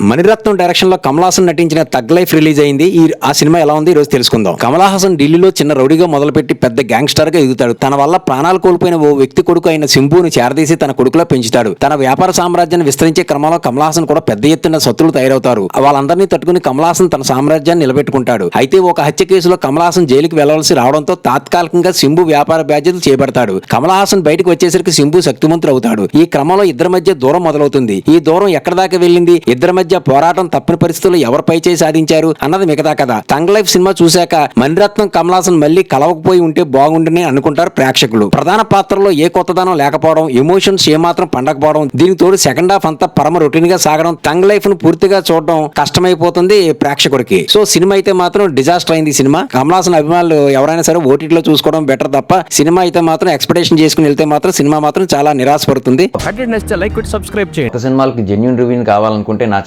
మణిరత్నం డైరెక్షన్లో కమలాసన్ నటించిన తగ్ లైఫ్ రిలీజ్ అయింది. ఈ ఆ సినిమా ఎలా ఉంది? ఈ రోజు తెలుసుకుందాం. కమల్ హాసన్ ఢిల్లీలో చిన్న రౌడీగా మొదలుపెట్టి పెద్ద గ్యాంగ్స్టర్గా ఎదుగుతాడు. తన వల్ల ప్రాణాలు కోల్పోయిన ఓ వ్యక్తి కొడుకు అయిన సింబుని చేరదీసి తన కొడుకులో పెంచుతాడు. తన వ్యాపార సామ్రాజ్యాన్ని విస్తరించే క్రమంలో కమల్ హాసన్ కూడా పెద్ద ఎత్తున శత్రులు తయారవుతారు. వాళ్ళందరినీ తట్టుకుని కమలాసన్ తన సామ్రాజ్యాన్ని నిలబెట్టుకుంటాడు. అయితే ఒక హత్య కేసులో కమలాసన్ జైలుకి వెళ్ళవలసి రావడంతో తాత్కాలికంగా సింబు వ్యాపార బాధ్యతలు చేపడతాడు. కమల్ బయటకు వచ్చేసరికి సింబు శక్తిమంతుడు అవుతాడు. ఈ క్రమంలో ఇద్దరి మధ్య దూరం మొదలవుతుంది. ఈ దూరం ఎక్కడ దాకా వెళ్ళింది? ఇద్దరి మధ్య పోరాటం తప్పని పరిస్థితుల్లో ఎవరు పై చేయి సాధించారు అన్నది మిగతా కథ. తంగ్ లైఫ్ సినిమా చూశాక మణిరత్నం కమల్ హాసన్ మళ్ళీ కలవకపోయి ఉంటే బాగుండని అనుకుంటారు ప్రేక్షకులు. ప్రధాన పాత్రలో ఏ కొత్తదనం లేకపోవడం ఎమోషన్స్ ఏమాత్రం పండకపోవడం దీనికి తోడు సెకండ్ హాఫ్ అంతా పరమ రొటీన్గా సాగడం తంగ్ లైఫ్ను పూర్తిగా చూడడం కష్టమైపోతుంది ప్రేక్షకుడికి. సో సినిమా అయితే మాత్రం డిజాస్టర్ అయింది ఈ సినిమా. కమల్ హాసన్ అభిమానులు ఎవరైనా సరే ఓటీటీలో చూసుకోవడం బెటర్ తప్ప సినిమా అయితే మాత్రం ఎక్స్పెక్టేషన్ చేసుకుని వెళ్తే మాత్రం సినిమా మాత్రం చాలా నిరాశపడుతుంది. సినిమాలకి జెన్యున్ రివ్యూని కావాలనుకుంటే నా